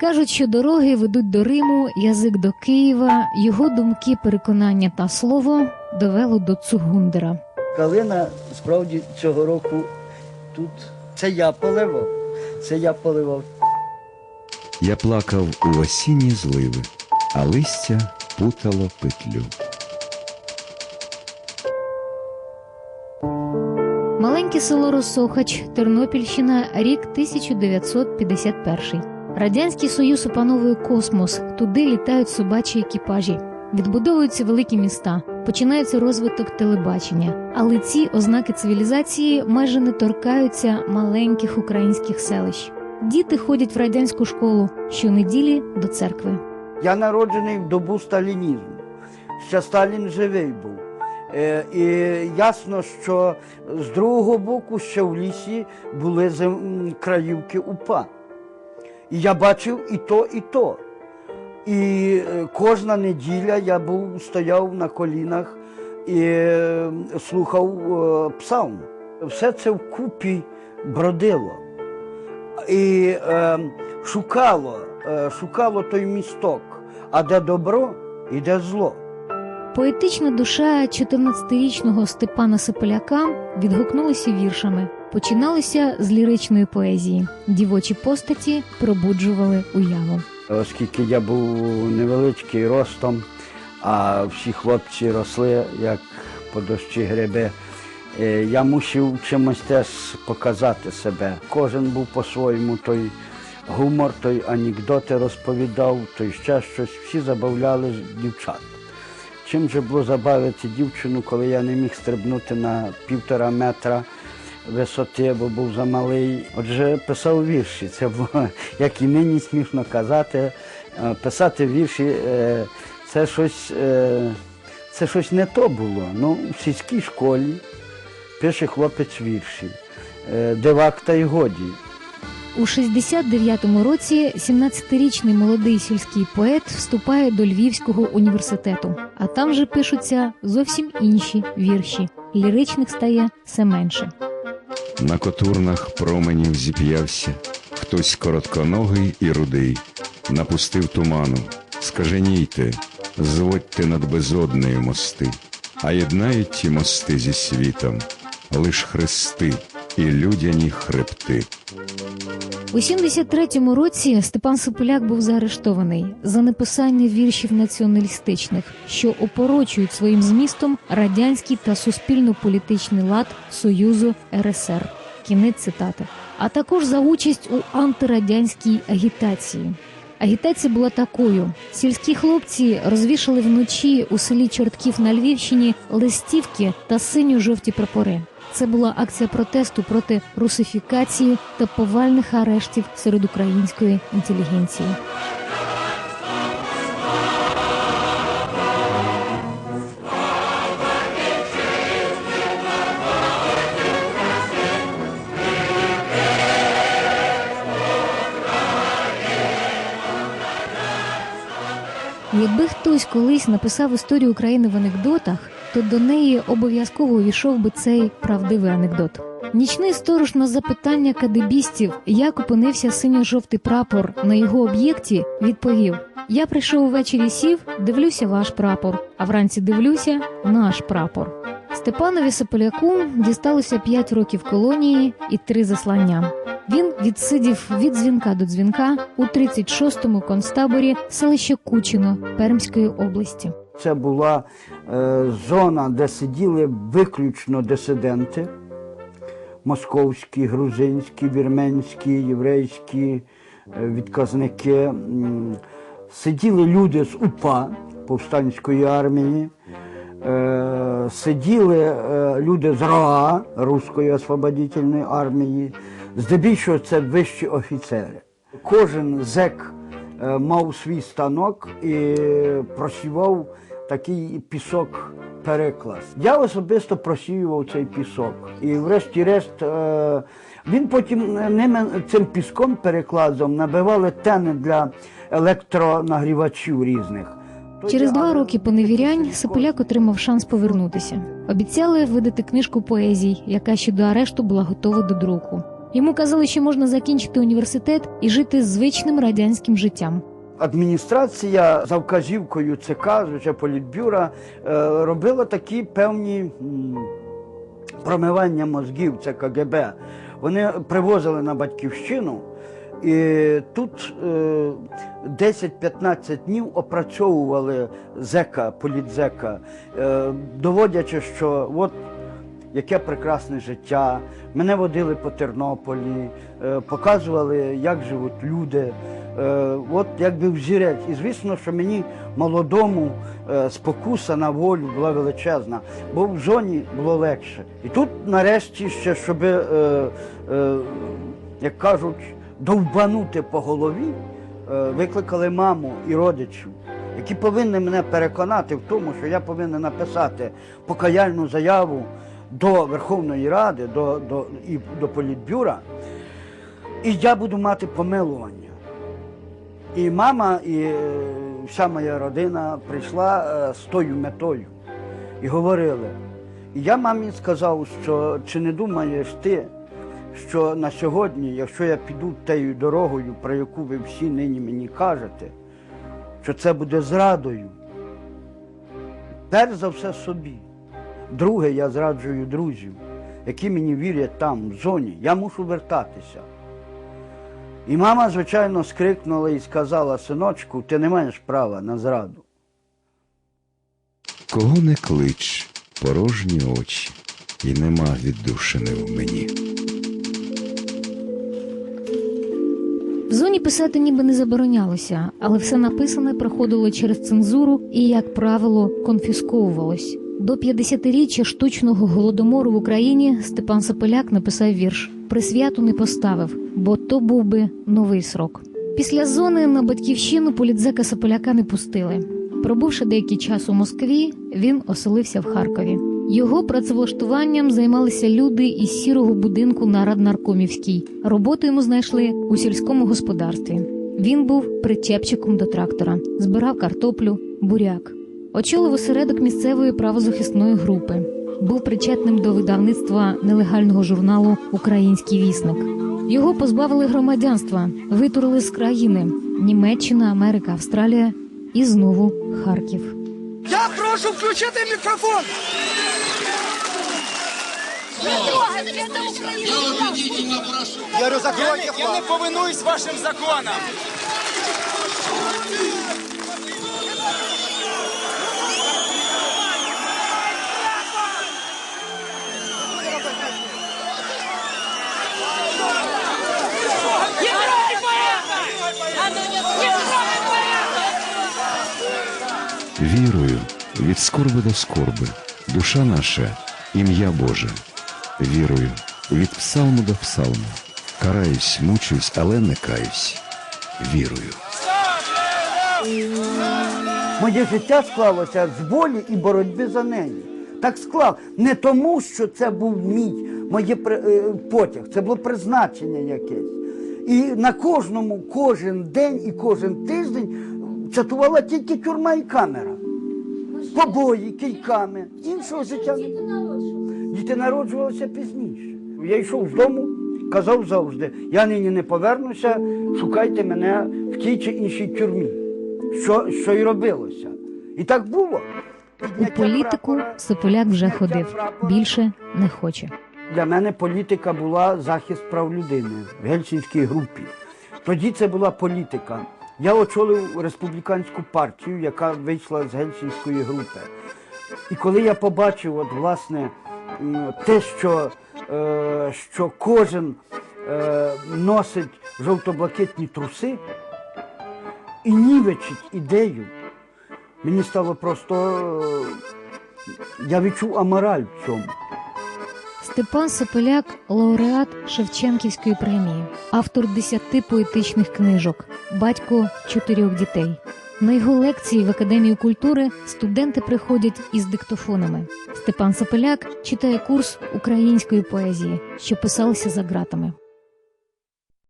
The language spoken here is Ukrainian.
Кажуть, що дороги ведуть до Риму, язик до Києва, його думки, переконання та слово довело до Цугундера. Калина справді цього року тут. Це я поливав. Це я поливав. Я плакав у осінні зливи, а листя путало петлю. Маленьке село Росохач, Тернопільщина, рік 1951. Радянський Союз опановує космос. Туди літають собачі екіпажі. Відбудовуються великі міста, починається розвиток телебачення, але ці ознаки цивілізації майже не торкаються маленьких українських селищ. Діти ходять в радянську школу щонеділі до церкви. Я народжений в добу сталінізму. Ще Сталін живий був. Е, і ясно, що з другого боку ще в лісі були краївки УПА. І я бачив і то, і то. І е, кожна неділя я був, стояв на колінах і е, слухав е, псалм. Все це вкупі бродило. І е, шукало, шукало той місток, а де добро і де зло. Поетична душа 14-річного Степана Сиполяка відгукнулася віршами. Починалося з ліричної поезії. Дівочі постаті пробуджували уяву. Оскільки я був невеличкий ростом, а всі хлопці росли як по дощі гриби, е, я мусив чимось теж показати себе. Кожен був по-своєму той гумор, той анекдоти розповідав, той ще щось. Всі забавляли дівчат. Чим же було забавити дівчину, коли я не міг стрибнути на півтора метра висоти, бо був замалий. Отже, писав вірші. Це було, як і нині смішно казати, е, писати вірші е, це щось, е, це щось не то було. Ну, в сільській школі пише хлопець вірші. Дивак та й годі. У 69-му році 17-річний молодий сільський поет вступає до Львівського університету, а там же пишуться зовсім інші вірші. Ліричних стає все менше. На котурнах променів зіп'явся, хтось коротконогий і рудий, напустив туману. Скаженійте, зводьте над безоднею мости, а єднають ті мости зі світом, лиш хрести і людяні хребти. У 73-му році Степан Сополяк був заарештований за написання віршів націоналістичних, що опорочують своїм змістом радянський та суспільно-політичний лад Союзу РСР. Кінець цитати. А також за участь у антирадянській агітації. Агітація була такою: сільські хлопці розвішали вночі у селі Чортків на Львівщині листівки та синьо-жовті прапори. Це була акція протесту проти русифікації та повальних арештів серед української інтелігенції. Якби хтось колись написав історію України в анекдотах, то до неї обов'язково увійшов би цей правдивий анекдот. Нічний сторож на запитання кадебістів, як опинився синьо-жовтий прапор на його об'єкті, відповів: Я прийшов увечері сів, дивлюся ваш прапор, а вранці дивлюся наш прапор. Степанові Саполяку дісталося 5 років колонії і три заслання. Він відсидів від дзвінка до дзвінка у 36-му концтаборі селище Кучино Пермської області. Це була е, зона, де сиділи виключно дисиденти московські, грузинські, вірменські, єврейські е, відказники. Сиділи люди з УПА повстанської армії, е, сиділи е, люди з РОА Руської освободительної армії. Здебільшого це вищі офіцери. Кожен зек е, мав свій станок і просівав такий пісок переклас. Я особисто просіював цей пісок. І врешті-решт е, він потім ними цим піском перекладом набивали тени для електронагрівачів різних. Через два роки поневірянь Саполяк отримав шанс повернутися. Обіцяли видати книжку поезій, яка ще до арешту була готова до друку. Йому казали, що можна закінчити університет і жити звичним радянським життям. Адміністрація за вказівкою ЦК, вже політбюра, е, робила такі певні промивання мозгів, це КГБ. Вони привозили на батьківщину, і тут е, 10-15 днів опрацьовували зека, політзека, е, доводячи, що от яке прекрасне життя. Мене водили по Тернополі, е, показували, як живуть люди. Е, От якби взірець. І звісно, що мені молодому е, спокуса на волю була величезна, бо в зоні було легше. І тут, нарешті, ще щоб, як кажуть, довбанути по голові, викликали маму і родичів, які повинні мене переконати в тому, що я повинен написати покаяльну заяву до Верховної Ради, до, до, і до Політбюра, і я буду мати помилування. І мама, і е, вся моя родина прийшла е, з тою метою і говорили. І я мамі сказав, що чи не думаєш ти, що на сьогодні, якщо я піду тією дорогою, про яку ви всі нині мені кажете, що це буде зрадою. Перш за все собі. Друге, я зраджую друзів, які мені вірять там, в зоні. Я мушу вертатися. І мама, звичайно, скрикнула і сказала: синочку, ти не маєш права на зраду. Кого не клич, порожні очі, і нема віддушини в мені. В зоні писати ніби не заборонялося, але все написане проходило через цензуру і, як правило, конфісковувалось. До 50-річчя штучного голодомору в Україні Степан Сапеляк написав вірш Присвяту не поставив, бо то був би новий срок. Після зони на батьківщину політзека Сапеляка не пустили. Пробувши деякий час у Москві, він оселився в Харкові. Його працевлаштуванням займалися люди із сірого будинку на Раднаркомівській. Роботу йому знайшли у сільському господарстві. Він був причепчиком до трактора, збирав картоплю, буряк. Очолив осередок місцевої правозахисної групи. Був причетним до видавництва нелегального журналу Український вісник. Його позбавили громадянства, витурили з країни Німеччина, Америка, Австралія і знову Харків. Я прошу включити мікрофон. Я я, не повинуюсь вашим законам. Від скорби до скорби, душа наша, ім'я Боже. Вірою від псалму до псалму. Караюсь, мучуюсь, але не каюсь. Вірою. Моє життя склалося з болі і боротьби за неї. Так склав. Не тому, що це був мій моє е, потяг, це було призначення якесь. І на кожному, кожен день і кожен тиждень чатувала тільки тюрма і камера. Побої, кийками. Іншого життя. не було. Діти народжувалися пізніше. Я йшов з дому, казав завжди, я нині не повернуся, шукайте мене в тій чи іншій тюрмі. Що, що й робилося. І так було. У політику Саполяк вже ходив. Більше не хоче. Для мене політика була захист прав людини в Гельсінській групі. Тоді це була політика. Я очолив республіканську партію, яка вийшла з Гельсінської групи. І коли я побачив, от, власне, те, що, е, що кожен е, носить жовто-блакитні труси і нівечить ідею, мені стало просто. е, я відчув амораль в цьому. Степан Сапеляк лауреат Шевченківської премії, автор десяти поетичних книжок, батько чотирьох дітей. На його лекції в Академію культури студенти приходять із диктофонами. Степан Сапеляк читає курс української поезії, що писалися за ґратами.